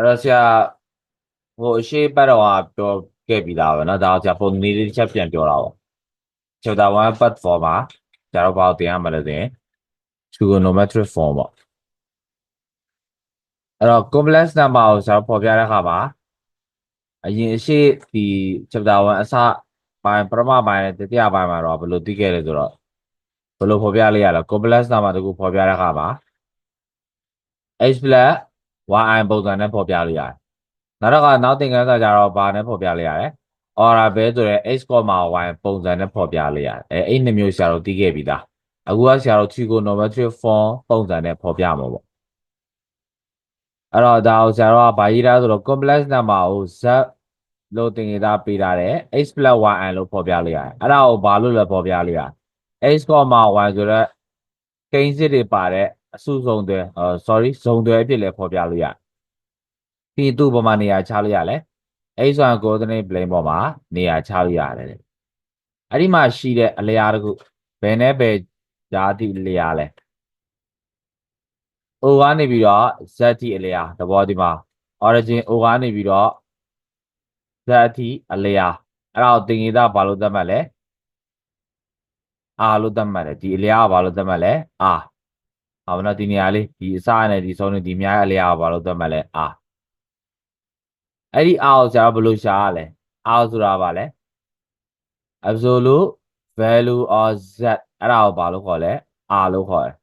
အဲ့တော့ဆရာဟိုအရှိပတ်တော်ကပြောခဲ့ပြီးသားပဲเนาะဒါကိုဆရာပုံနည်းလေးတစ်ချက်ပြန်ပြောတာပေါ့ chapter 1 part 4မှာဆရာတို့ဘာကိုသင်ရမလဲဆိုရင် trigonometric form ပေါ့အဲ့တော့ complex number ကိုဆရာတို့ဖော်ပြတဲ့အခါမှာအရင်အရှိဒီ chapter 1အစပိုင်းပထမပိုင်းနဲ့တတိယပိုင်းမှာတော့ဘယ်လိုသိခဲ့လဲဆိုတော့ဘယ်လိုဖော်ပြလိုက်ရလဲ complex number တခုဖော်ပြတဲ့အခါမှာ h plus yi ပုံစံနဲ့ဖော်ပြလို့ရတယ်နောက်တော့ကနောက်သင်ခန်းစာကြတော့ဘာနဲ့ဖော်ပြလိုက်ရတယ် order ပဲဆိုရဲ x, y ပုံစံနဲ့ဖော်ပြလိုက်ရတယ်အဲအဲ့နှစ်မျိုးဆရာတို့သိခဲ့ပြီသားအခုကဆရာတို့ trigonometric form ပုံစံနဲ့ဖော်ပြမှာပေါ့အဲ့တော့ဒါကိုဆရာတို့ကဘာရေးထားဆိုတော့ complex number ကို z လို့သင်္ကေတပေးထားတယ် x + y လို့ဖော်ပြလိုက်ရတယ်အဲ့ဒါကိုဘာလို့လဲဖော်ပြလိုက်ရ x, y ဆိုတော့ကိန်းစစ်တွေပါတဲ့ အစုစုံတွေအော် sorry ဇုံတွေအဖြစ်လဲဖော်ပြလို့ရတယ်ပြီးသူ့ပေါ်မှာနေရာချလို့ရလဲ x1 coordinate plane ပေါ်မှာနေရာချလို့ရတယ်တဲ့အဲ့ဒီမှာရှိတဲ့အလျားတခုဘယ်နဲ့ဘယ်ဓာတ်တိလျားလဲ O ကနေပြီးတော့ Z တိအလျားသဘောဒီမှာ origin O ကနေပြီးတော့ Z တိအလျားအဲ့ဒါကိုသင်္ကေတဘာလို့သတ်မှတ်လဲ R လို့သတ်မှတ်တယ်ဒီအလျားကဘာလို့သတ်မှတ်လဲ R ဟောမနော်ဒီနေရာလေးဒီအစနဲ့ဒီဆုံးနဲ့ဒီများအလျားကဘာလို့သတ်မှတ်လဲ R အဲ့ဒီ R ကိုဆရာဘယ်လိုရှာရလဲ R ဆိုတာဘာလဲ absolute value of z အဲ့ဒါကိုဘာလို့ခေါ်လဲ R လို့ခေါ်တယ်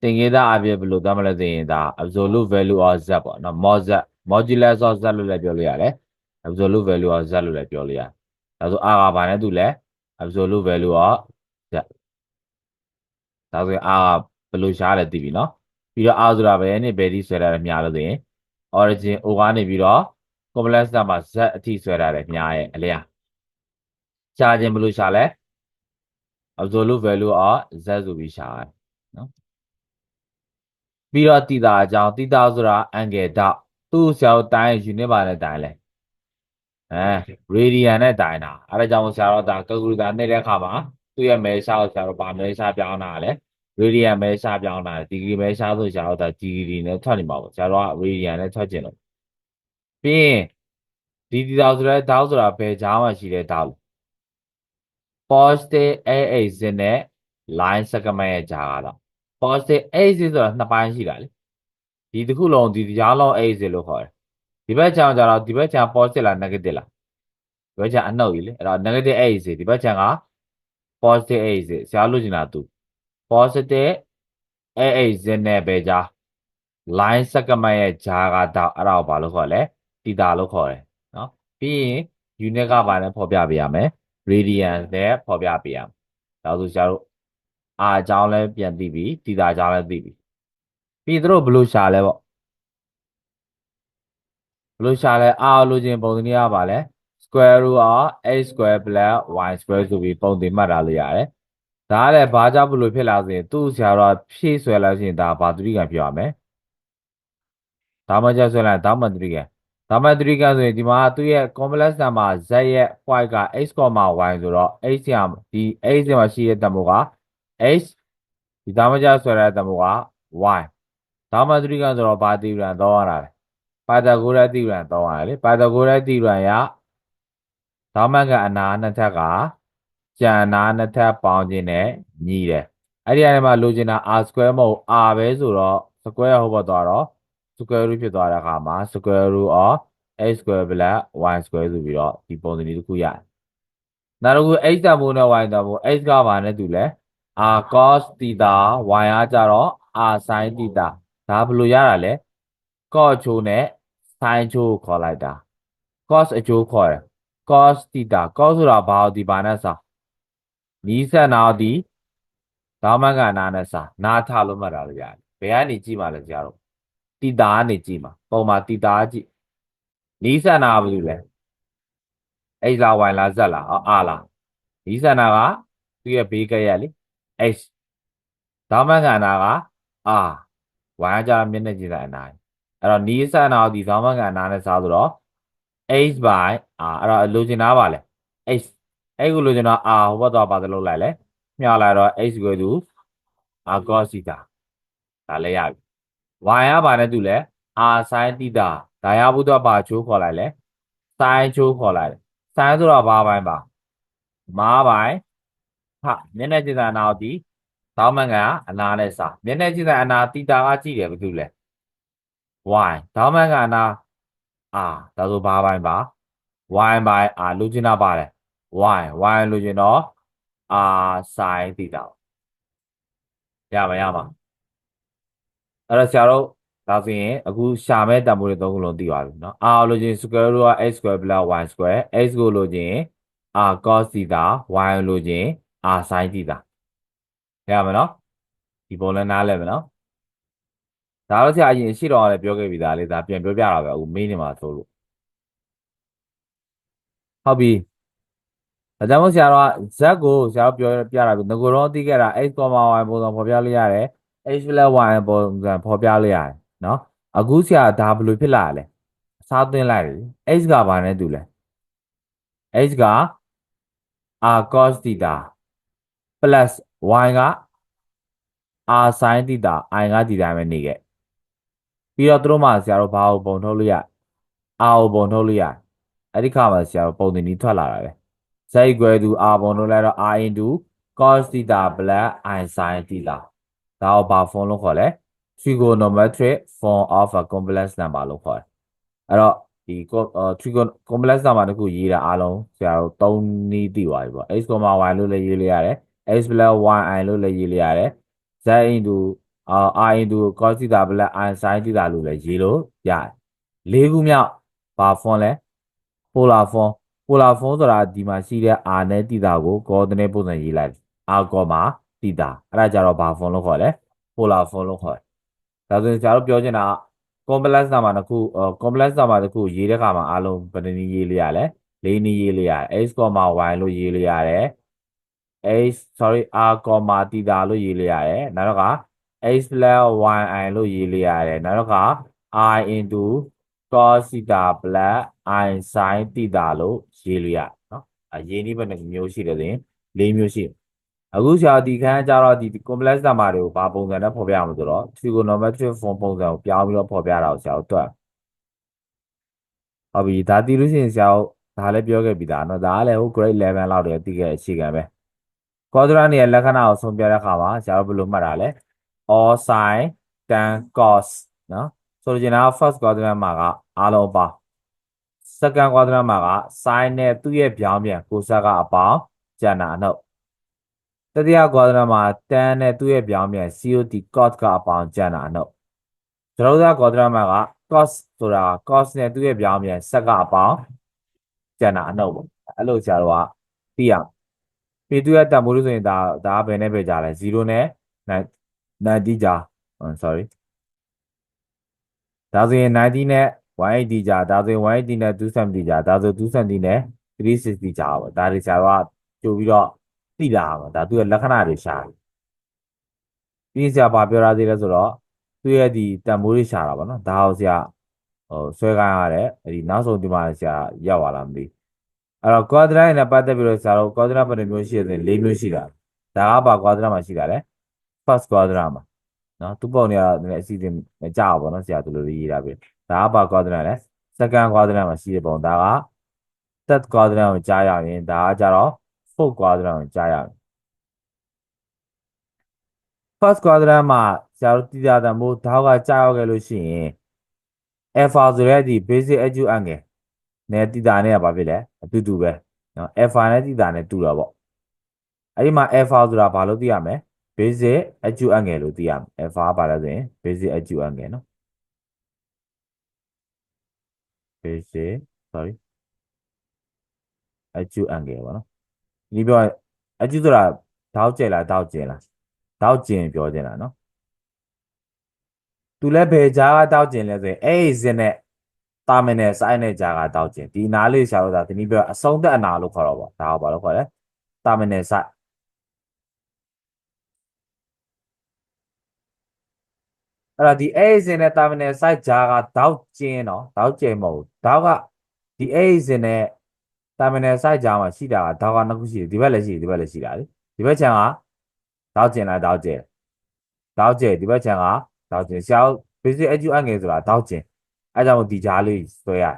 သင်္ကေတအပြည့်ဘယ်လိုသတ်မလဲသိရင်ဒါ absolute value of z ပေါ့နော် mod z modulus of z လို့လည်းပြောလို့ရတယ် absolute value of z လို့လည်းပြောလို့ရတယ်ဒါဆို R ကဘာနဲ့တူလဲ absolute value of z ဒါဆိုရင် R က ဘယ်လိုရှားလဲသိပြီနော်ပြီးတော့ R ဆိုတာဘယ်နဲ့ဘယ်ဒီဆွဲထားလဲမြားလို့ဆိုရင် origin O ကနေပြီးတော့ complex number z အထိဆွဲထားတယ်မြားရဲ့အလျားရှားခြင်းဘယ်လိုရှားလဲ absolute value of z ဆိုပြီးရှာရတယ်နော်ပြီးတော့တိတာအကြောင်းတိတာဆိုတာ angle ဓာတ်သူ့ဆရာတို့တိုင်း unit ပါနဲ့တိုင်းလဲအဲ radian နဲ့တိုင်းတာအဲဒါကြောင့်ဆရာတို့ဒါ calculator နဲ့တဲ့အခါမှာသူ့ရဲ့မဲရှားကိုဆရာတို့ဗာမဲရှားပြောင်းတာလဲ radian မဲရှားပြောင်းတာဒီဂရီမဲရှားဆိုဆရာတို့ဒါဒီဂရီနဲ့ထွက်နေမှာပေါ့ဆရာတို့က radian နဲ့ထွက်ကျင်လို့ပြီးရင်ဒီတိတာဆိုတဲ့ဓာတ်ဆိုတာဘယ်ကြားမှာရှိတဲ့ဓာတ်လဲ positive axis နဲ့ line segment ရဲ့ကြားကတော့ positive axis ဆိုတာနှစ်ပိုင်းရှိတာလေဒီတစ်ခုလုံးဒီကြားလုံး axis လို့ခေါ်တယ်ဒီဘက်ခြမ်းကျတော့ဒီဘက်ခြမ်း positive လား negative လားဒီဘက်ခြမ်းအနှုတ်ကြီးလေအဲ့တော့ negative axis ဒီဘက်ခြမ်းက positive axis ဆရာလို့ချင်တာသူ positive axis နဲ့ပဲကြား line segment ရဲ့ကြားကတော့အဲ့ဒါကိုဘာလို့ခေါ်လဲတီတာလို့ခေါ်တယ်နော်ပြီးရင် unit ကဘာနဲ့ဖော်ပြပေးရမလဲ radian နဲ့ဖော်ပြပေးရမယ်။ဒါဆိုဆရာတို့အာအကြောင်းလည်းပြန်သိပြီတီတာအကြောင်းလည်းသိပြီ။ပြီးသူတို့ဘယ်လိုရှာလဲပေါ့။ဘယ်လိုရှာလဲအာလိုချင်ပုံစံနည်းကပါလဲ square root of x square plus y square ဆိုပြီးပုံသင်မှတ်ထားလို့ရတယ်။ ဒါကလည်းဘာကြောင့်ဘယ်လိုဖြစ်လာဆိုရင်သူ့ဆရာတော်ဖြည့်ဆွဲလိုက်ရင်ဒါဘာသတိကံပြောရမယ်။ဒါမှကြဆွဲလိုက်ဒါမှသတိကံဒါမှသတိကံဆိုရင်ဒီမှာသူ့ရဲ့ complex number z ရဲ့ point က x, y ဆိုတော့ x ရဒီ x မှာရှိတဲ့တန်ဖိုးက x ဒီဒါမှကြဆွဲတဲ့တန်ဖိုးက y ဒါမှသတိကံဆိုတော့ဘာတိရန်တော့ရတာလဲပါတဂိုရက်တိရန်တော့ရတယ်လေပါတဂိုရက်တိရန်ရဒါမှကအနာနှစ်ထက်က ကျန်နာနှစ်ထက်ပေါင်းခြင်းနဲ့ညီတယ်အဲ့ဒီအရင်မှာလိုချင်တာ r square မဟုတ် r ပဲဆိုတော့ square ဟုတ်ပေါ်သွားတော့ square root ဖြစ်သွားတဲ့အခါမှာ square root of x square plus y square ဆိုပြီးတော့ဒီပုံစံလေးတစ်ခုရတယ်။နောက်တစ်ခု x တန်ဖိုးနဲ့ y တန်ဖိုး x ကဘာနဲ့တူလဲ r cos theta y ကကြတော့ r sin theta ဒါဘယ်လိုရတာလဲ cos အချိုးနဲ့ sin အချိုးကိုခေါ်လိုက်တာ cos အချိုးခေါ်တယ် cos theta cos ဆိုတာဘာလို့ဒီဘာနဲ့စာ နီးစပ်နာဒီဒါမှကနာနဲ့စာနားထလို့မှတ်တာလို့ရတယ်ဘယ်ကနေကြည့်မှလဲကြတော့တီတာကနေကြည့်မှာပုံမှာတီတာကြည့်နီးစပ်နာဘာလို့လဲ x လား y လား z လားအော် r လားနီးစပ်နာကသူ့ရဲ့ဘေးကရက်လေ x ဒါမှကနာက r y ကကြာမျက်နှာကြည့်တဲ့အနာအဲ့တော့နီးစပ်နာဒီဒါမှကနာနဲ့စားဆိုတော့ h by r အဲ့တော့လိုချင်တာပါလေ h အဲ့ကိုလိုချင်တော့ r ဟိုဘက်တော့ပါသလို့လိုက်လဲမျှလိုက်တော့ h ကိုသူ r cos theta ဒါလည်းရပြီ y ကဘာနဲ့တူလဲ r sin theta ဒါရဘူးတော့ဘာချိုးခေါ်လိုက်လဲစိုင်းချိုးခေါ်လိုက်တယ်စိုင်းဆိုတော့ဘာပိုင်းပါမားပိုင်းဟာမျက်နှာကျင်တဲ့အနာကိုဒီတောင်းမန်ကအနာနဲ့စာမျက်နှာကျင်တဲ့အနာတီတာကကြည့်တယ်ဘာလို့လဲ y တောင်းမန်ကအနာအာဒါဆိုဘာပိုင်းပါ y ပိုင်းအာလိုချင်တာပါတယ် y y လိုချင်တော့ r sin တီတာရပါရပါအဲ့တော့ဆရာတို့ဒါဆိုရင်အခုရှာမဲ့တန်ဖိုးတွေသုံးခုလုံးသိပါပြီเนาะ r လိုချင် square root က x square plus y square x ကိုလိုချင် r cos theta y လိုချင် r sin theta ရပါမယ်เนาะဒီပုံလည်းနားလည်မယ်เนาะဒါတော့ဆရာအရင်ရှိတော့လည်းပြောခဲ့ပြီသားလေဒါပြန်ပြောပြတာပဲအခုမေးနေမှာဆိုလို့ဟုတ်ပြီ အကြောင်းဆရာတော်ကဇက်ကိုဆရာတော်ပြောပြတာပြီးငကိုတော့သိခဲ့တာ x, y ပုံစံဖော်ပြလို့ရတယ် h y ပုံစံဖော်ပြလို့ရတယ်နော်အခုဆရာဒါဘယ်လိုဖြစ်လာလဲအစားသွင်းလိုက်ပြီ h ကဘာနဲ့တူလဲ h က r cos theta plus y က r sin theta i က theta ပဲနေခဲ့ပြီးတော့သူတို့မှဆရာတို့ဘာကိုပုံထုတ်လို့ရ r ကိုပုံထုတ်လို့ရအဲ့ဒီခါမှာဆရာတို့ပုံသင်ကြီးထွက်လာတာပဲ z equal to r ပုံထုတ်လိုက်တော့ r into cos theta plus i sin theta ဒါကိုဘာ form လို့ခေါ်လဲ trigonometric form of a complex number လို့ခေါ်တယ်အဲ့တော့ဒီ trigon complex number တခုရေးတာအားလုံးဆရာတို့၃နည်းသိသွားပြီပေါ့ x, y လို့လည်းရေးလို့ရတယ် x plus y i လို့လည်းရေးလို့ရတယ် z into r into cos theta plus i sin theta လို့လည်းရေးလို့ရတယ်လေးခုမြောက်ဘာ form လဲ polar form polar form ဆိုတာဒီမှာရှိတဲ့ r နဲ့ theta ကို coordinate ပုံစံရေးလိုက် r, theta အဲ့ဒါကြတော့ဘာ form လို့ခေါ်လဲ polar form လို့ခေါ်တယ်ဒါဆိုရင်ကျွန်တော်တို့ပြောချင်တာက complex number တစ်ခု complex number တစ်ခုရေးတဲ့အခါမှာအားလုံးဘယ်နည်းရေးလို့ရလဲလေးနည်းရေးလို့ရတယ် x, y လို့ရေးလို့ရတယ် x sorry r, theta လို့ရေးလို့ရတယ်နောက်တော့က x plus yi လို့ရေးလို့ရတယ်နောက်တော့က i into cos theta plus i sin theta လို့ရေးလို့ရတယ်နော်အရေးနည်းဘယ်နှမျိုးရှိတယ်ဆိုရင်၄မျိုးရှိတယ်အခုဆရာဒီခန်းကျတော့ဒီ complex number တွေကိုဘာပုံစံနဲ့ဖော်ပြအောင်ဆိုတော့ trigonometric form ပုံစံကိုပြောင်းပြီးတော့ဖော်ပြတာကိုဆရာတို့တွက်ဟုတ်ပြီဒါတည်လို့ရှိရင်ဆရာတို့ဒါလည်းပြောခဲ့ပြီသားเนาะဒါကလည်းဟို grade 11လောက်တည်းတည်ခဲ့အခြေခံပဲ quadrant ရဲ့လက္ခဏာကိုဆုံးပြတဲ့အခါမှာဆရာတို့ဘယ်လိုမှတ်တာလဲ all sin tan cos နော် ဆိုလိုချင်တာက first quadrant မှာကအားလုံးပါ second quadrant မှာက sin နဲ့သူ့ရဲ့ပြောင်းပြန်ကိုစက်ကအပေါင်းကျန်တာအနှုတ်တတိယ quadrant မှာ tan နဲ့သူ့ရဲ့ပြောင်းပြန် COT cos ကအပေါင်းကျန်တာအနှုတ်သရုပ်သား quadrant မှာက cos ဆိုတာ cos နဲ့သူ့ရဲ့ပြောင်းပြန်ဆက်ကအပေါင်းကျန်တာအနှုတ်ပေါ့အဲ့လိုဆရာတို့ကသိရပေသူရဲ့တန်ဖိုးလို့ဆိုရင်ဒါဒါဘယ်နဲ့ပဲကြလဲ0နဲ့90ကြာ sorry ဒါဆိုရင်90နဲ့ 180ကြာဒါဆိုရင်180နဲ့270ကြာဒါဆို270နဲ့360ကြာပေါ့ဒါတွေဆရာတို့ကကြိုပြီးတော့သိလာပါဒါသူရဲ့လက္ခဏာတွေရှာတယ်ပြီးဆရာဘာပြောရသေးလဲဆိုတော့သူရဲ့ဒီတန်ဖိုးတွေရှာတာပေါ့နော်ဒါအောင်ဆရာဟိုဆွဲခိုင်းရတယ်အဲဒီနောက်ဆုံးဒီမှာဆရာရောက်လာလားမသိအဲ့တော့ quadrant နဲ့ပတ်သက်ပြီးတော့ဆရာတို့ quadrant ဘယ်နှမျိုးရှိလဲ၄မျိုးရှိတာဒါကပါ quadrant မှာရှိတာလေ first quadrant မှာ နော်သူပုံတွေကနည်းနည်းအစီအစဉ်မကြဘူးပေါ့နော်ဆရာသူလိုရေးတာပဲဒါကပါ quadrant လဲ second quadrant မှာရှိတဲ့ပုံဒါက third quadrant ကိုကြားရရင်ဒါကကြတော့ fourth quadrant ကိုကြားရမယ် first quadrant မှာဆရာတို့တည်တာတမို့ဓာတ်ကကြားရောက်ခဲ့လို့ရှိရင် alpha ဆိုတဲ့ဒီ basic acute angle နဲ့တည်တာနဲ့ကဘာဖြစ်လဲအတူတူပဲနော် alpha နဲ့တည်တာနဲ့တူတာပေါ့အဲ့ဒီမှာ alpha ဆိုတာဘာလို့သိရမလဲ basic acute angle လို့သိရမယ် alpha ကဘာလဲဆိုရင် basic acute angle နော် basic sorry acute angle ပေါ့နော်ဒီပြော acute ဆိုတာတောက်ကျဲလားတောက်ကျင်လားတောက်ကျင်ပြောချင်တာနော်သူလည်းဘယ်ကြားကတောက်ကျင်လဲဆိုရင်အဲ့ဒီစင်နဲ့တာမင်နဲ့စိုင်းနဲ့ကြားကတောက်ကျင်ဒီနားလေးရှာလို့ဒါဒီနည်းပြောအဆုံးသက်အနာလို့ခေါ်တော့ပေါ့ဒါကဘာလို့ခေါ်လဲတာမင်နဲ့စိုင်း အဲ့တော့ဒီ A စင်နဲ့ terminal site ကြားကတောက်ကျင်းတော့တောက်ကျင်းမဟုတ်တောက်ကဒီ A စင်နဲ့ terminal site ကြားမှာရှိတာကတောက်ကနှစ်ခုရှိတယ်ဒီဘက်လည်းရှိတယ်ဒီဘက်လည်းရှိတာလေဒီဘက်ခြမ်းကတောက်ကျင်းလားတောက်ကျင်းတောက်ကျင်းဒီဘက်ခြမ်းကတောက်ကျင်းဆရာ basic edu အငယ်ဆိုတာတောက်ကျင်းအဲကြောင့်မို့ဒီကြားလေးဆွဲရတယ်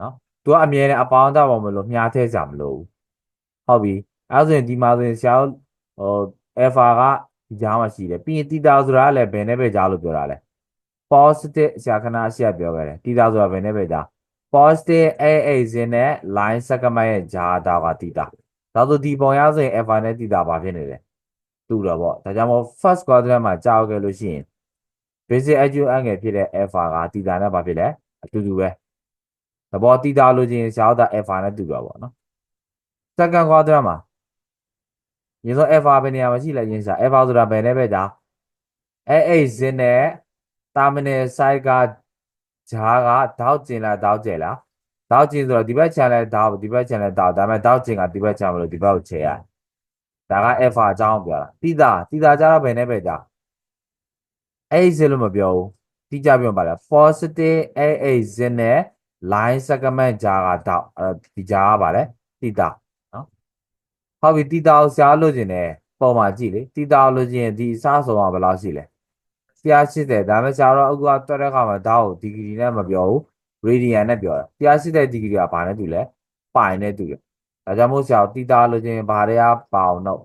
နော်သူကအမြဲတမ်းအပေါင်းအသပေါင်းမလို့မြားထဲကြမလို့ဟုတ်ပြီအဲဆိုရင်ဒီမှာဆိုရင်ဆရာတို့ဟို alpha က ဒီကြားမှာရှိတယ်ပြီးရင်တီတာဆိုတာကလည်းဘယ်နဲ့ပဲကြားလို့ပြောတာလဲ positive ဆရာခဏအရှိရပြောခဲ့တယ်တီတာဆိုတာဘယ်နဲ့ပဲကြား positive AA ဇင်းနဲ့ line segment ရဲ့ကြားတာကတီတာဒါဆိုဒီပုံရဆိုရင် alpha နဲ့တီတာဘာဖြစ်နေလဲတူတော့ပေါ့ဒါကြောင့်မို့ first quadrant မှာကြားခဲ့လို့ရှိရင် basic acute angle ဖြစ်တဲ့ alpha ကတီတာနဲ့ဘာဖြစ်လဲအတူတူပဲသဘောတီတာလို့ချင်းရှားတာ alpha နဲ့တူတော့ပေါ့နော် second quadrant မှာ ရေဆို alpha ဘယ်နေရာမှာရှိလဲရင်းစား alpha ဆိုတာဘယ်နဲ့ပဲကြား AA ဇင်းနဲ့ terminal side ကဂျားကတောက်ကျင်လားတောက်ကျဲလားတောက်ကျင်ဆိုတော့ဒီဘက် channel တောက်ဒီဘက် channel တောက်ဒါပေမဲ့တောက်ကျင်ကဒီဘက် channel မလို့ဒီဘက်ကိုချဲရဒါက alpha အကြောင်းပြောတာတိတာတိတာကြတော့ဘယ်နဲ့ပဲကြား AA ဇင်းလို့မပြောဘူးတိကျပြောပါလား positive AA ဇင်းနဲ့ line segment ဂျားကတောက်အဲ့ဒီဂျားကပါလေတိတာနော် ဟုတ်ပြီတိတာကိုရှားလို့ခြင်းနဲ့ပုံမှာကြည့်လေတိတာကိုလို့ခြင်းဒီအစားဆုံးကဘယ်လောက်ရှိလဲ180ဒါပေမဲ့ဆရာတော်အခုကတွက်တဲ့ခါမှာဒါကိုဒီဂရီနဲ့မပြောဘူးရေဒီယန်နဲ့ပြောတာ180ဒီဂရီကဘာနဲ့တူလဲပိုင်နဲ့တူတယ်ဒါကြောင့်မို့ဆရာတီတာလို့ချင်းဘာတွေကပေါင်တော့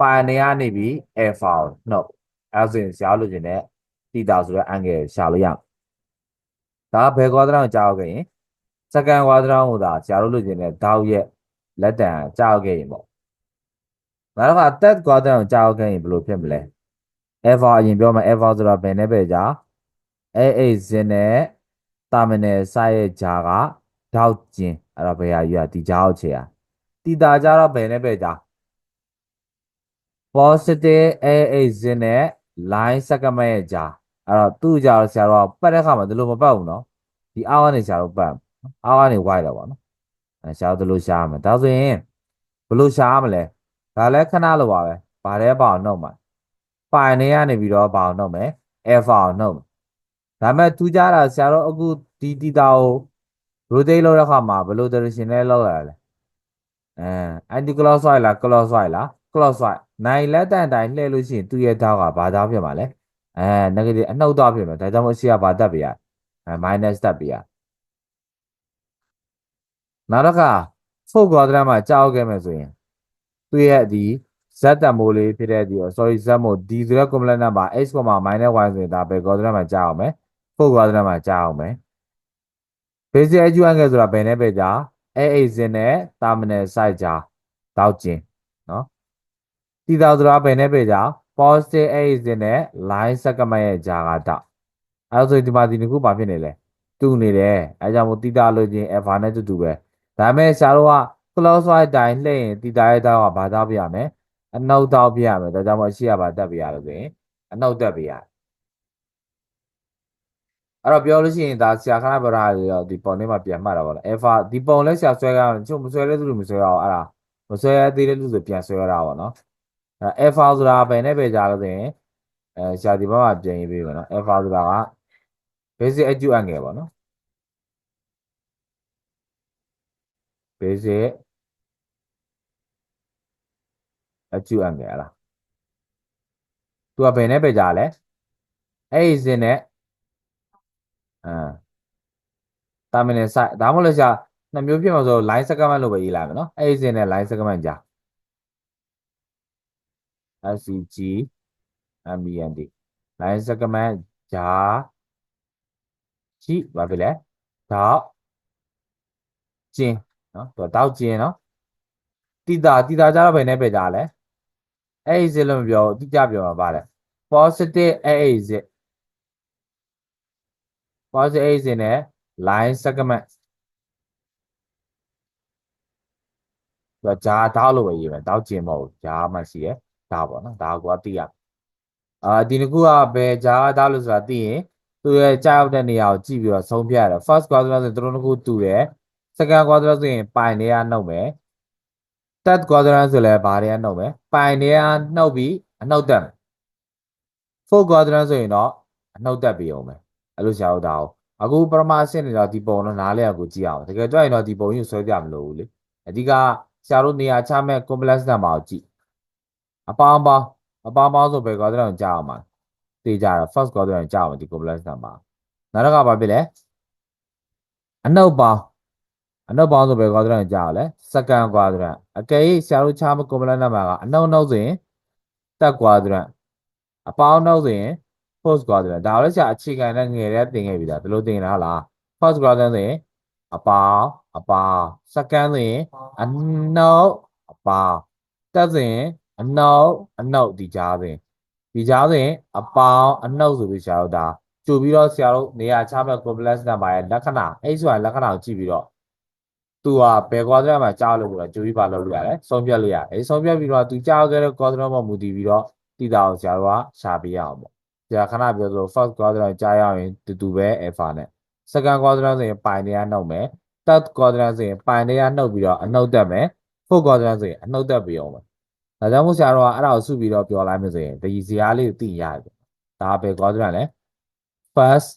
ပိုင်နေရနေပြီး alpha နှုတ်အဲဆိုရင်ဆရာလို့ချင်းနဲ့တီတာဆိုတဲ့အန်ဂယ်ရှာလို့ရမယ်ဒါကဘယ်ကွာဒရန့်ကိုကြောက်ခဲ့ရင်စက္ကန့်ကွာဒရန့်ကိုသာဆရာတို့လို့ချင်းနဲ့တောက်ရဲ့လက်တံကြောက်ခဲ့ရင်ပေါ့ ငါတို့က third quadrant ကိုကြောက်ခဲ့ရင်ဘယ်လိုဖြစ်မလဲ ever အရင်ပြောမှာ ever ဆိုတာဘယ်နဲ့ပဲကြာ AA ဇင်းနဲ့ terminal စရဲ့ဂျာကတောက်ကျင်အဲ့တော့ဘယ်ဟာယူရဒီဂျာကိုချေရတီတာကြတော့ဘယ်နဲ့ပဲကြာ positive AA ဇင်းနဲ့ line segment ရဲ့ဂျာအဲ့တော့သူ့ဂျာတော့ဆရာတော့ပတ်တဲ့ခါမှာဒီလိုမပတ်ဘူးနော်ဒီအောက်ကနေဆရာတော့ပတ်အောက်ကနေ wide တော့ဗောနော်အဲဆရာတို့ဒီလိုရှားရမယ်ဒါဆိုရင်ဘယ်လိုရှားရမလဲ ဒါလည်းခဏလိုပါပဲဗာတဲ့ပေါ့နှုတ်မှာပိုင်နေရနေပြီးတော့ဘာအောင်နှုတ်မယ် alpha အောင်နှုတ်မယ်ဒါပေမဲ့ထူးခြားတာဆရာတို့အခုဒီတီတာကို rotate လုပ်တဲ့အခါမှာဘယ်လို direction နဲ့လောက်ရလဲအဲ anti clockwise လား clockwise လား clockwise နိုင်လက်တန်တိုင်းလှည့်လို့ရှိရင်သူ့ရဲ့ဓာတ်ကဘာဓာတ်ဖြစ်မှာလဲအဲ negative အနှုတ်ဓာတ်ဖြစ်မှာဒါကြောင့်မို့အရှိကဘာတက်ပြရအဲ minus တက်ပြရနောက်တစ်ခါ four quadrant မှာကြောက်ခဲ့မယ်ဆိုရင် သူ့ရဲ့ဒီ z တန်မိုးလေးဖြစ်တဲ့ဒီ sorry z မို့ d ဆိုတဲ့ complex number x, -y ဆိုရင်ဒါပဲ quadrant မှာကြာအောင်မယ်4 quadrant မှာကြာအောင်မယ် basic acute angle ဆိုတာဘယ်နဲ့ပဲကြာ AA ဇင်းနဲ့ terminal side ကြာတောက်ကျင်နော်တီတာဆိုတာဘယ်နဲ့ပဲကြာ positive AA ဇင်းနဲ့ line segment ရဲ့ကြာကတောက်အဲဆိုဒီမှာဒီနှစ်ခုဘာဖြစ်နေလဲတူနေတယ်အဲကြောင့်မို့တီတာလို့ချင်း alpha နဲ့တူတူပဲဒါပေမဲ့ဆရာတို့က clockwise တိုင်းလှည့်ရင်တီတာရဲ့တောက်ကဘာသားပြရမလဲအနှုတ်တောက်ပြရမယ်ဒါကြောင့်မို့အရှိရပါတက်ပြရလို့ဆိုရင်အနှုတ်တက်ပြရအဲ့တော့ပြောလို့ရှိရင်ဒါဆရာခဏပြောတာတွေတော့ဒီပုံလေးမှာပြန်မှတ်တာပါလား alpha ဒီပုံလဲဆရာဆွဲကြအောင်ချုပ်မဆွဲလဲသူတို့မဆွဲအောင်အဲ့ဒါမဆွဲရသေးတဲ့လူဆိုပြန်ဆွဲရတာပါနော်အဲ့ alpha ဆိုတာဘယ်နဲ့ပဲကြားလို့ဆိုရင်အဲဆရာဒီဘက်မှာပြန်ရေးပေးမယ်နော် alpha ဆိုတာက basic acute angle ပေါ့နော် basic acute angle လားသူကဘယ်နဲ့ပဲကြားလဲအဲ့ဒီစင်းနဲ့အာတာမင်နဲ့ဆိုင်ဒါမှမဟုတ်လို့ရှာနှစ်မျိုးဖြစ်မှာဆို line segment လို့ပဲရေးလိုက်မယ်နော်အဲ့ဒီစင်းနဲ့ line segment ကြား SCG MBND line segment ကြားရှိဘာဖြစ်လဲတောက်ကျင်းနော်သူတောက်ကျင်းနော်တိတာတိတာကြတော့ဘယ်နဲ့ပဲကြားလဲ အဲ့ဒီစင်းလို့မပြောဘူးတိကျပြောမှာပါလဲ positive အဲ့ဒီစင်း positive အဲ့ဒီစင်းနဲ့ line segment သူကဂျာတောက်လို့ပဲရေးမယ်တောက်ကျင်မဟုတ်ဘူးဂျာမှရှိရဒါပေါ့နော်ဒါကိုကသိရအာဒီနှစ်ခုကဘယ်ဂျာတောက်လို့ဆိုတာသိရင်သူရဲ့ကြာရောက်တဲ့နေရာကိုကြည့်ပြီးတော့ဆုံးဖြတ်ရတယ် first quadrant ဆိုသူတို့နှစ်ခုတူတယ် second quadrant ဆိုရင်ပိုင်တွေကနှုတ်မယ် third quadrant ဆိုလည်းဘာတွေကနှုတ်မယ်ပိုင်တွေကနှုတ်ပြီးအနှုတ်တက်မယ် fourth quadrant ဆိုရင်တော့အနှုတ်တက်ပြီးအောင်မယ်အဲ့လိုရှားတော့ဒါကိုအခုပရမအဆင့်နေတော့ဒီပုံတော့နားလဲရကိုကြည့်အောင်တကယ်ကြွရင်တော့ဒီပုံကြီးဆွဲပြမလို့ဘူးလေအဓိကဆရာတို့နေရာချမဲ့ complex number ကိုကြည့်အပေါင်းပေါင်းအပေါင်းပေါင်းဆိုဘယ် quadrant ကိုကြားအောင်မှာသိကြရ first quadrant ကိုကြားအောင်ဒီ complex number နောက်တစ်ခါဘာဖြစ်လဲအနှုတ်ပေါင်း အနှုတ်ပေါင်းဆိုဘယ်ကွာဒရန့်ကြာလဲစက္ကန့်ကွာဒရန့်အကယ်၍ဆရာတို့ချားမကွန်ပလက်နံပါတ်ကအနှုတ်နှုတ်ဆိုရင်တက်ကွာဒရန့်အပေါင်းနှုတ်ဆိုရင် first quadrant ဒါလည်းဆရာအခြေခံနဲ့ငယ်တဲ့သင်ခဲ့ပြီလားဒီလိုသင်ရလား first quadrant ဆိုရင်အပေါင်းအပေါင်း second ဆိုရင်အနှုတ်အပေါင်းတက်ဆိုရင်အနှုတ်အနှုတ်ဒီကြားဆိုရင်ဒီကြားဆိုရင်အပေါင်းအနှုတ်ဆိုပြီးဆရာတို့ဒါကြိုပြီးတော့ဆရာတို့နေရာချမဲ့ complex number ရဲ့လက္ခဏာအဲ့ဆိုရင်လက္ခဏာကိုကြည့်ပြီးတော့ သူကဘယ် quadrant မှာကြားလို့ဆိုတော့ကြိုပြီးပါလုပ်လို့ရတယ်ဆုံးဖြတ်လို့ရတယ်အဲ့ဆုံးဖြတ်ပြီးတော့သူကြားခဲ့တဲ့ quadrant မှာမူတည်ပြီးတော့တည်တာကိုဆရာတို့ကရှာပေးရအောင်ပေါ့။ကြာခဏပြောသလို first quadrant ကြားရရင်တူတူပဲ alpha နဲ့ second quadrant ဆိုရင်ပိုင်တွေကနှုတ်မယ် third quadrant ဆိုရင်ပိုင်တွေကနှုတ်ပြီးတော့အနှုတ်တက်မယ် fourth quadrant ဆိုရင်အနှုတ်တက်ပြီးအောင်မယ်။ဒါကြောင့်မို့ဆရာတော်ကအဲ့ဒါကိုစုပြီးတော့ပြောလိုက်မယ်ဆိုရင်ဒီဇာတ်လေးကိုသိရတယ်။ဒါပဲ quadrant လဲ first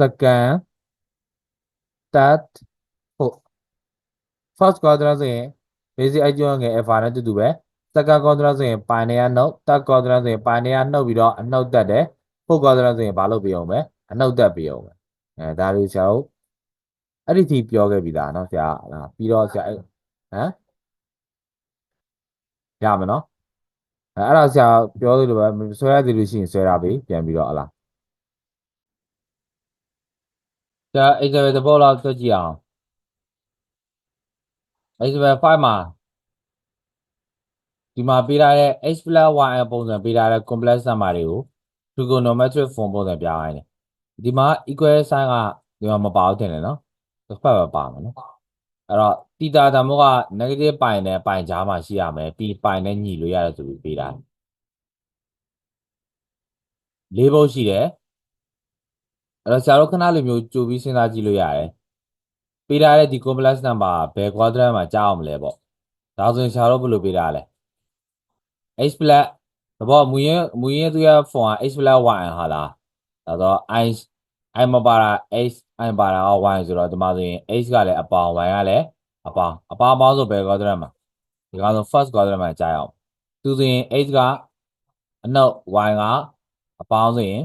second third fourth first quadrant ဆိုရင် basic အကျုံးငယ် alpha နဲ့တူတူပဲ second quadrant ဆိုရင်ပိုင်နေရနှုတ် third quadrant ဆိုရင်ပိုင်နေရနှုတ်ပြီးတော့အနှုတ်တက်တယ် fourth quadrant ဆိုရင်ဘာလုပ်ပြအောင်ပဲအနှုတ်တက်ပြအောင်ပဲအဲဒါလေးဆရာတို့အဲ့ဒီထိပြောခဲ့ပြီလားเนาะဆရာဟာပြီးတော့ဆရာအဲ့ဟမ်ရမယ်နော်အဲအဲ့ဒါဆရာပြောသလိုပဲဆွဲရသေးလို့ရှိရင်ဆွဲတာပြီပြန်ပြီးတော့ဟလားဆရာ example တစ်ပုတ်လောက်တွက်ကြည့်အောင် example 5မှာဒီမှာပေးထားတဲ့ x plus y ပုံစံပေးထားတဲ့ complex number တွေကို trigonometric form ပုံစံပြခိုင်းတယ်ဒီမှာ equal sign ကဒီမှာမပါဘူးတင်တယ်နော်တစ်ဖက်ပဲပါမှာနော်အဲ့တော့တီတာတမို့က negative ပိုင်နဲ့ပိုင်ကြားမှာရှိရမယ်ပြီးပိုင်နဲ့ညီလို့ရတယ်ဆိုပြီးပေးတာလေးဘုတ်ရှိတယ်အဲ့တော့ဆရာတို့ခဏလိုမျိုးကြိုပြီးစဉ်းစားကြည့်လို့ရတယ် ပေးထားတဲ့ဒီ complex number ဘယ် quadrant မှာကြားအောင်မလဲပေါ့ဒါဆိုရင်ဆရာတို့ဘယ်လိုပေးထားလဲ h plus တဘောမူရင်းမူရင်းသူရ form က h plus y ဟာလားဒါတော့ i i မပါတာ h i ပါတာက y ဆိုတော့ဒီမှာဆိုရင် h ကလည်းအပေါင်း y ကလည်းအပေါင်းအပေါင်းအပေါင်းဆိုဘယ် quadrant မှာဒီကောင်ဆို first quadrant မှာကြာရအောင်သူဆိုရင် h ကအနှုတ် y ကအပေါင်းဆိုရင်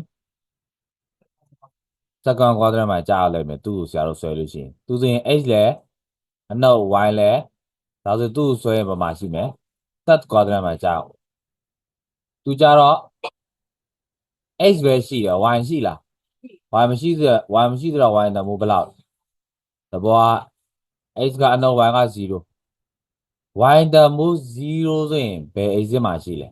second quadrant မှာကြာရလိမ့်မယ်သူ့ကိုဆရာတို့ဆွဲလို့ရှိရင်သူဆိုရင် h လည်းအနှုတ် y လည်းဒါဆိုသူ့ကိုဆွဲရင်ဘာမှရှိမယ် third quadrant မှာကြာအောင်သူကြတော့ x ပဲရှိတယ် y ရှိလား y မရှိသေး y မရှိသေးတော့ y တမိုးဘယ်လောက်တဘောက x ကအနှုတ် y က0 y တမိုး0ဆိုရင်ဘယ် x မှာရှိလဲ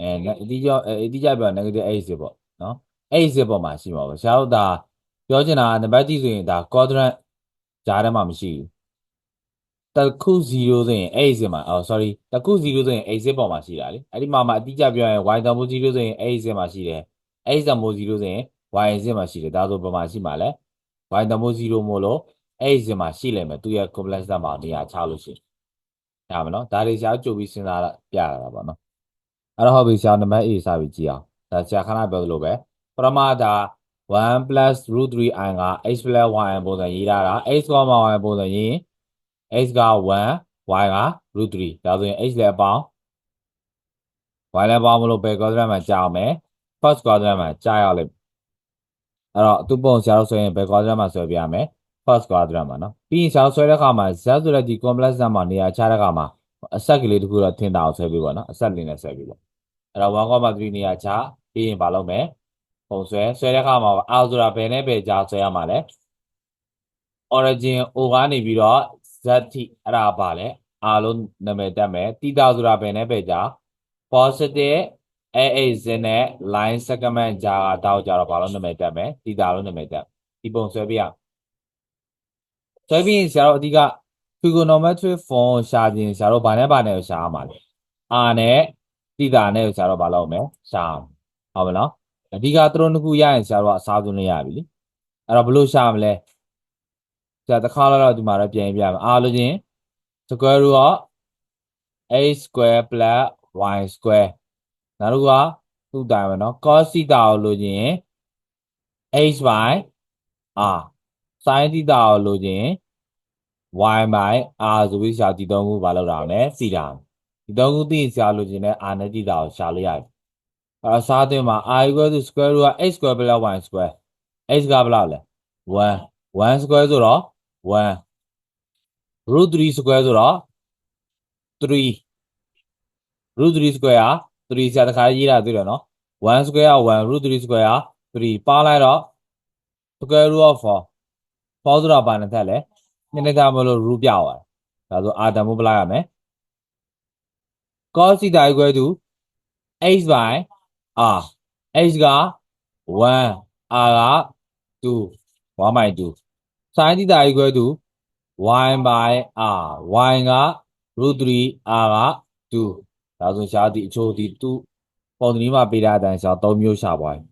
အဲအတိကျအတိကျပြော negative x ပေါ့နော် x ပေါ်မှာရှိမှာပေါ့ဆရာတို့ဒါပြောချင်တာနံပါတ်1ဆိုရင်ဒါ quadrant ကြားထဲမှာမရှိဘူးတခု0ဆိုရင် x မှာအော် sorry တခု0ဆိုရင် x ပေါ်မှာရှိတာလေအဲ့ဒီမှာမှအတိကျပြောရင် y တမိုး0ဆိုရင် x မှာရှိတယ် x တမိုး0ဆိုရင် y စစ်မှာရှိတယ်ဒါဆိုဘယ်မှာရှိမှာလဲ y တမိုး0မို့လို့ x စစ်မှာရှိလိမ့်မယ်သူရဲ့ complex number နေရာချလို့ရှိရင်ရမယ်နော်ဒါတွေဆရာကြိုပြီးစဉ်းစားပြရတာပေါ့နော်အဲ့တော့ဟုတ်ပြီဆရာနံပါတ် A စပြီးကြည့်အောင်ဒါဆရာခဏပြောသလိုပဲ ပရမတာ1 plus root 3i က x plus y ပုံစံရေးထားတာ x, y ပုံစံရေး x က1 y က root 3ဒါဆိုရင် x လည်းအပေါင်း y လည်းပေါင်းမလို့ဘယ် quadrant မှာကြာအောင်မယ် first quadrant မှာကြာရလိမ့်အဲ့တော့သူ့ပုံဆရာတို့ဆိုရင်ဘယ် quadrant မှာဆွဲပြရမယ် first quadrant မှာနော်ပြီးရင်ဆရာတို့ဆွဲတဲ့အခါမှာ z ဆိုတဲ့ဒီ complex number နေရာချတဲ့အခါမှာအဆက်ကလေးတစ်ခုတော့ထင်တာအောင်ဆွဲပြီးပေါ့နော်အဆက်လေးနဲ့ဆွဲပြီးပေါ့အဲ့တော့1.3နေရာချပြီးရင်မလုပ်မယ် ပုံဆွဲဆွဲတဲ့အခါမှာ r ဆိုတာဘယ်နဲ့ဘယ်ကြားဆွဲရမှာလဲ origin o ကနေပြီးတော့ z ထိအဲ့ဒါပါလဲအားလုံးနာမည်တက်မယ်တိတာဆိုတာဘယ်နဲ့ဘယ်ကြား positive AAZ နဲ့ line segment ကြားကတောက်ကြတော့ဘာလို့နာမည်တက်မယ်တိတာလို့နာမည်တက်ဒီပုံဆွဲပြရဆွဲပြီးရင်ဆရာတို့အဓိက trigonometric form ရှာခြင်းဆရာတို့ဘာနဲ့ဘာနဲ့ရှာရမှာလဲ r နဲ့တိတာနဲ့ဆရာတို့ဘာလုပ်မလဲရှာဟုတ်မလား အဓိကသူတို့နှစ်ခုရရင်ဆရာတို့ကအစားသွင်းလို့ရပြီလीအဲ့တော့ဘယ်လိုရှာမလဲဆရာတစ်ခါတော့ဒီမှာတော့ပြန်ပြမယ်အားလို့ချင်း square root of a square plus y square နောက်တစ်ခုကသူ့တိုင်းပဲเนาะ cos theta ကိုလို့ချင်း h by r sin theta ကိုလို့ချင်း y by r ဆိုပြီးရှာဒီသုံးခုဘာလောက်တာလဲစီတာဒီသုံးခုသိရင်ရှာလို့ချင်းလဲ r နဲ့ theta ကိုရှာလို့ရတယ် အဲစားသွင်းမှာ r equal to square root က h square plus y square h ကဘယ်လောက်လဲ1 1 square ဆိုတော့1 root 3 square ဆိုတော့3 root 3 square က3ဆရာတစ်ခါရေးတာတွေ့တယ်နော်1 square က1 root 3 square က3ပါလိုက်တော့ square root of 4 4ဆိုတာဘာနဲ့ထက်လဲနှစ်နဲ့ထမလို့ root ပြသွားတယ်ဒါဆို r တန်ဖို့ပလိုက်ရမယ် cos theta equal to h by r h က1 r က2 1 by 2 sin theta equal to y by r y က root 3 r က2ဒါဆိုရှားဒီအချိုးဒီ2ပုံသဏ္ဍာန်မှာပေးထားတဲ့အတိုင်းရှား3မျိုးရှာပွားတယ်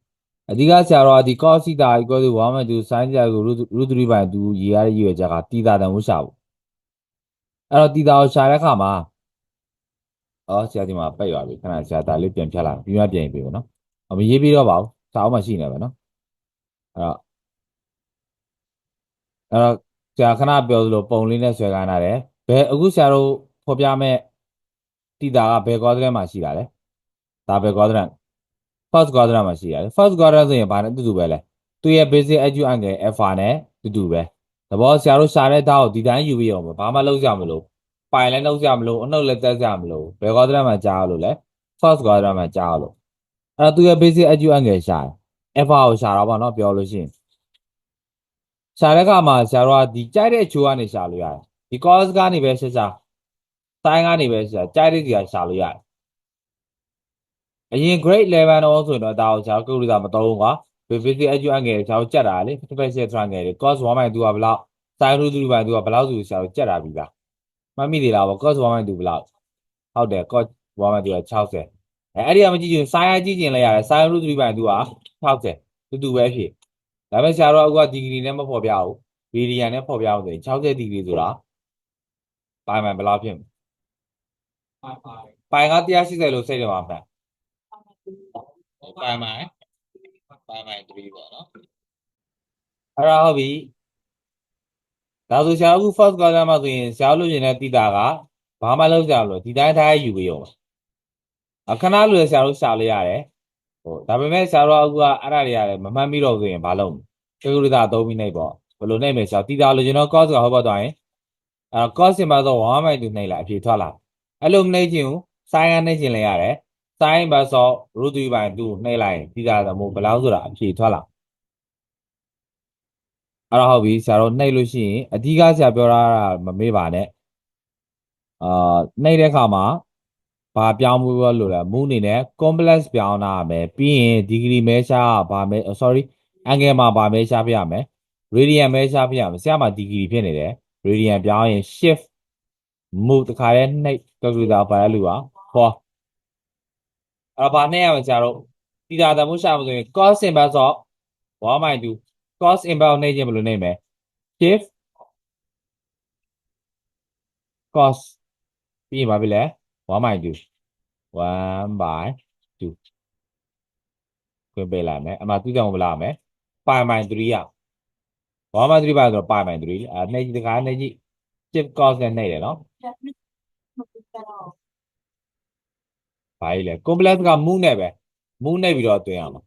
အဓိကဆရာတော်ကဒီ cos theta equal to 1 by 2 sin theta equal to root 3 by 2ရေးရတဲ့ရွေးချက်ကတီတာတန်ကိုရှာဖို့အဲ့တော့တီတာကိုရှာတဲ့အခါမှာ အော်ဆရာဒီမှာပိတ်သွားပြီခဏဆရာဒါလေးပြန်ဖြတ်လာပြီးမှပြန်ပြင်ပြီနော်အမရေးပြီးတော့ပါဘူးစာအုပ်မှာရှိနေပဲနော်အဲ့တော့အဲ့တော့ဆရာခဏပြောသလိုပုံလေးနဲ့ဆွဲခိုင်းတာတယ်ဘယ်အခုဆရာတို့ဖော်ပြမဲ့တီတာကဘယ် quadrant မှာရှိတာလဲဒါဘယ် quadrant first quadrant မှာရှိရတယ် first quadrant ဆိုရင်ဘာနဲ့တူတူပဲလဲသူရဲ့ basic acute angle alpha နဲ့တူတူပဲသဘောဆရာတို့ရှာတဲ့ဓာတ်ကိုဒီတိုင်းယူပြီးအောင်ဘာမှလုပ်ကြမလို့ ပိုင်လည်းလုပ်ကြမလို့အနှုတ်လည်းတက်ကြမလို့ဘယ် quadrant မှာကြားလို့လဲ first quadrant မှာကြားလို့အဲ့တော့သူရဲ့ basic acute angle ရှာတယ် alpha ကိုရှာတာပေါ့နော်ပြောလို့ရှိရင်ရှာတဲ့အခါမှာဆရာတို့ကဒီကြိုက်တဲ့အချိုးကနေရှာလို့ရတယ်ဒီ cos ကနေပဲရှာရှာ sin ကနေပဲရှာကြိုက်တဲ့စီကရှာလို့ရတယ်အရင် grade 11တော့ဆိုရင်တော့ဒါကိုကျွန်တော်ကုလို့တာမသုံးဘူးကွာ basic acute angle ကျွန်တော်ကြက်တာလေ special triangle တွေ cos 1/2ကဘယ်လောက် sin root 3/2ကဘယ်လောက်ဆိုဆရာတို့ကြက်တာပြီလား မှတ်မိသေးလားဗော cos 1/2ဘယ်လောက်ဟုတ်တယ် cos 1/2က60အဲအဲ့ဒီကမကြည့်ချင် sin ကကြည့်ချင်လဲရတယ် sin root 3/2က60တူတူပဲဖြစ်ဒါပေမဲ့ဆရာတို့ကအခုကဒီဂရီနဲ့မဖော်ပြဘူးဗီဒီယန်နဲ့ဖော်ပြအောင်ဆိုရင်60ဒီဂရီဆိုတာပိုင်းမှန်ဘယ်လောက်ဖြစ်မလဲပိုင်က180လို့စိတ်တယ်ပါမှန်ပိုင်မှန်ပိုင်မှန်3ပေါ့နော်အဲ့ဒါဟုတ်ပြီ ဒါဆိုဆရာအခု first quadrant မှာဆိုရင်ဆရာလို့ရှင်တဲ့တိတာကဘာမှလုပ်ကြမလို့ဒီတိုင်းထားယူပြီးရောအခဏလို့ဆရာတို့ရှာလို့ရတယ်ဟိုဒါပေမဲ့ဆရာတို့ကအခုကအဲ့ဒါတွေရတယ်မမှတ်မိတော့ဆိုရင်ဘာလုပ်မလဲကေကူလီတာသုံးမိနေပေါ့ဘယ်လိုနေမလဲဆရာတိတာလို့ကျွန်တော် cos ကဟုတ်ပါတော့ရင်အဲ cos စင်ပါတော့1မိုင်တူနှိမ့်လိုက်အဖြေထွက်လာအဲ့လိုမနှိမ့်ချင်ဘူး sin ကနှိမ့်ချင်လဲရတယ် sin ဘတ်ဆော root 3 by 2နှိမ့်လိုက်ရင်တိတာသမို့ဘယ်လောက်ဆိုတာအဖြေထွက်လာ အဲ့တော့ဟုတ်ပြီဆရာတို့နှိမ့်လို့ရှိရင်အဓိကဆရာပြောတာမမေ့ပါနဲ့အာနှိမ့်တဲ့အခါမှာဘာပြောင်းမှုလို့လဲမူးအနေနဲ့ complex ပြောင်းတာမယ်ပြီးရင် degree measure ကဘာမဲ sorry angle မှာဘာမဲရှားပြရမယ် radian မဲရှားပြရမယ်ဆရာမှာ degree ဖြစ်နေတယ် radian ပြောင်းရင် shift move တခါတည်းနှိပ် calculator ဘာလဲလူပါဟောအဲ့ဘာနဲ့ရမဆရာတို့တီတာတမှုရှာမဆိုရင် cos inverse of 1/2 cos inverse နှိပ်ခြင်းဘယ်လိုနှိပ်မလဲ shift cos ပြီးရင်ဘာဖြစ်လဲ1/2 1 by 2ခွင့်ပေးလိုက်မယ်အမှသူ့ကြောင့်ဘယ်လာမယ် pi by 3ရ1 by 3 by ဆိုတော့ pi by 3အဲနှိပ်ကြည့်တခါနှိပ်ကြည့် shift cos နဲ့နှိပ်တယ်နော်ဘာကြီးလဲ complex က move နဲ့ပဲ move နဲ့ပြီးတော့တွင်ရမှာ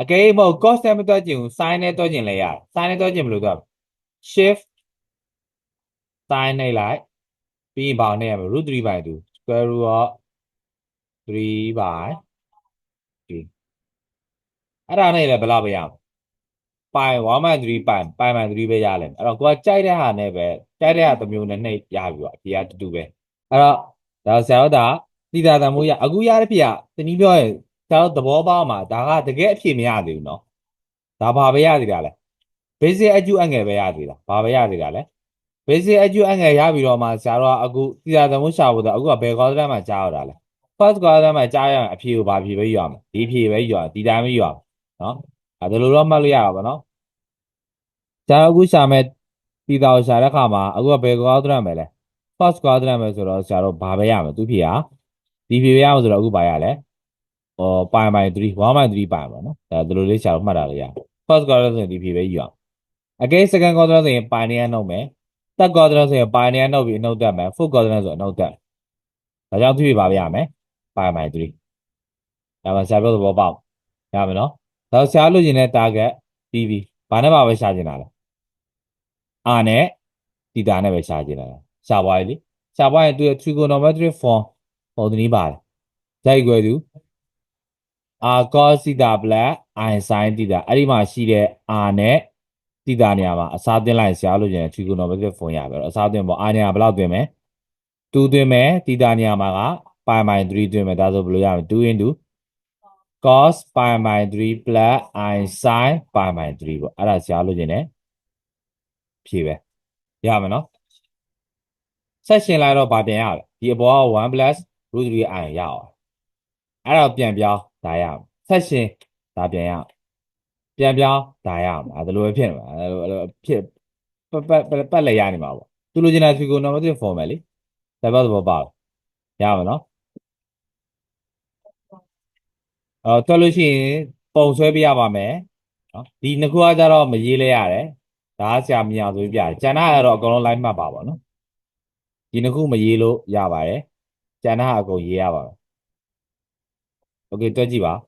အကယ်မဟုတ် cos နဲ့မတွက်ကျင်ဘူး sin နဲ့တွက်ကျင်လဲရတယ် sin နဲ့တွက်ကျင်ဘယ်လိုတွက် shift sin နှိပ်လိုက်ပြီးရင်ဘာနဲ့ရမလဲ root 3 by 2 square root of 3 by 3အဲ့ဒါနဲ့လည်းဘယ်လောက်ပဲရမလဲပိုင်1 by 3ပိုင်ပိုင် by 3ပဲရလိမ့်မယ်အဲ့တော့ကိုကကြိုက်တဲ့ဟာနဲ့ပဲကြိုက်တဲ့ဟာတစ်မျိုးနဲ့နှိပ်ရပြီပေါ့အဖြေကတူတူပဲအဲ့တော့ဒါဆရာတို့ဒါတိတာတမိုးရအခုရတဲ့ဖြေကတနည်းပြောရင် ဆရာတို့သဘောပေါက်မှာဒါကတကယ်အဖြေမရသေးဘူးเนาะဒါဘာပဲရသေးတာလဲ basic acute angle ပဲရသေးတာဘာပဲရသေးတာလဲ basic acute angle ရပြီးတော့မှဆရာတို့ကအခုတိတာတမိုးရှာဖို့တော့အခုကဘယ် quadrant မှာကြားရတာလဲ first quadrant မှာကြားရရင်အဖြေကိုဘာဖြေပဲယူရမှာဒီဖြေပဲယူရဒီတိုင်းပဲယူရမှာเนาะအဲဒါလိုတော့မှတ်လို့ရတာပါเนาะဆရာအခုရှာမဲ့တီတာကိုရှာတဲ့အခါမှာအခုကဘယ် quadrant ပဲလဲ first quadrant ပဲဆိုတော့ဆရာတို့ဘာပဲရမှာသူဖြေဟာဒီဖြေပဲရမှာဆိုတော့အခုဘာရလဲ ဟောပိုင်ပိုင်3 1 by 3ပိုင်ပါနော်ဒါဒီလိုလေးရှာတော့မှတ်တာလေးရ first quadrant ဆိုရင်ဒီဖြေပဲယူအောင်အကဲ second quadrant ဆိုရင်ပိုင်နေရနှုတ်မယ် third quadrant ဆိုရင်ပိုင်နေရနှုတ်ပြီးအနှုတ်တက်မယ် fourth quadrant ဆိုအနှုတ်တက်ဒါကြောင့်သူပြပါပြရမယ်ပိုင်ပိုင်3ဒါမှဆရာပြောသဘောပေါက်ရမယ်နော်ဒါဆရာလို့ရင်တဲ့ target ပြီးပြီဘာနဲ့မှပဲရှာချင်တာလဲအာနဲ့ဒီတာနဲ့ပဲရှာချင်တာရှာပွားရည်လေရှာပွားရင်သူရဲ့ trigonometric form ပုံသဏ္ဍာန်ပါတယ်ဇိုက်ွယ်သူ r cos theta plus i sin theta အဲ့ဒီမှာရှိတဲ့ r နဲ့ theta နေရာမှာအစားသွင်းလိုက်ဆရာလို့ကျင် trigonometric form ရပြီတော့အစားသွင်းပေါ့ r နေရာဘယ်လောက်သွင်းမလဲ2သွင်းမယ် theta နေရာမှာက pi by 3သွင်းမယ်ဒါဆိုဘယ်လိုရမလဲ2 into cos pi by 3 plus i sin pi by 3ပေါ့အဲ့ဒါဆရာလို့ကျင်တယ်ဖြေပဲရမယ်နော်ဆက်ရှင်လိုက်တော့ဗာပြန်ရမယ်ဒီအပေါ်က1 plus root 3 i ရအောင်အဲ့တော့ပြန်ပြောင်း ဒါရအောင်ဆက်ရှင်ဒါပြန်ရအောင်ပြန်ပြောင်းဒါရအောင်အဲ့ဒါလိုပဲဖြစ်နေမှာအဲ့လိုအဲ့လိုဖြစ်ပတ်ပတ်ပတ်ပတ်လည်းရနေမှာပေါ့သူလိုချင်တဲ့ trigonometric form ပဲလေဒါပဲသဘောပေါက်ရမယ်နော်အော်တွက်လို့ရှိရင်ပုံဆွဲပြရပါမယ်နော်ဒီနှစ်ခုကကြတော့မရေးလဲရတယ်ဒါကဆရာမြင်အောင်ဆိုပြရတယ်ကျန်တာကတော့အကုန်လုံး line မှတ်ပါပါနော်ဒီနှစ်ခုမရေးလို့ရပါတယ်ကျန်တာကအကုန်ရေးရပါမယ် Oke, itu.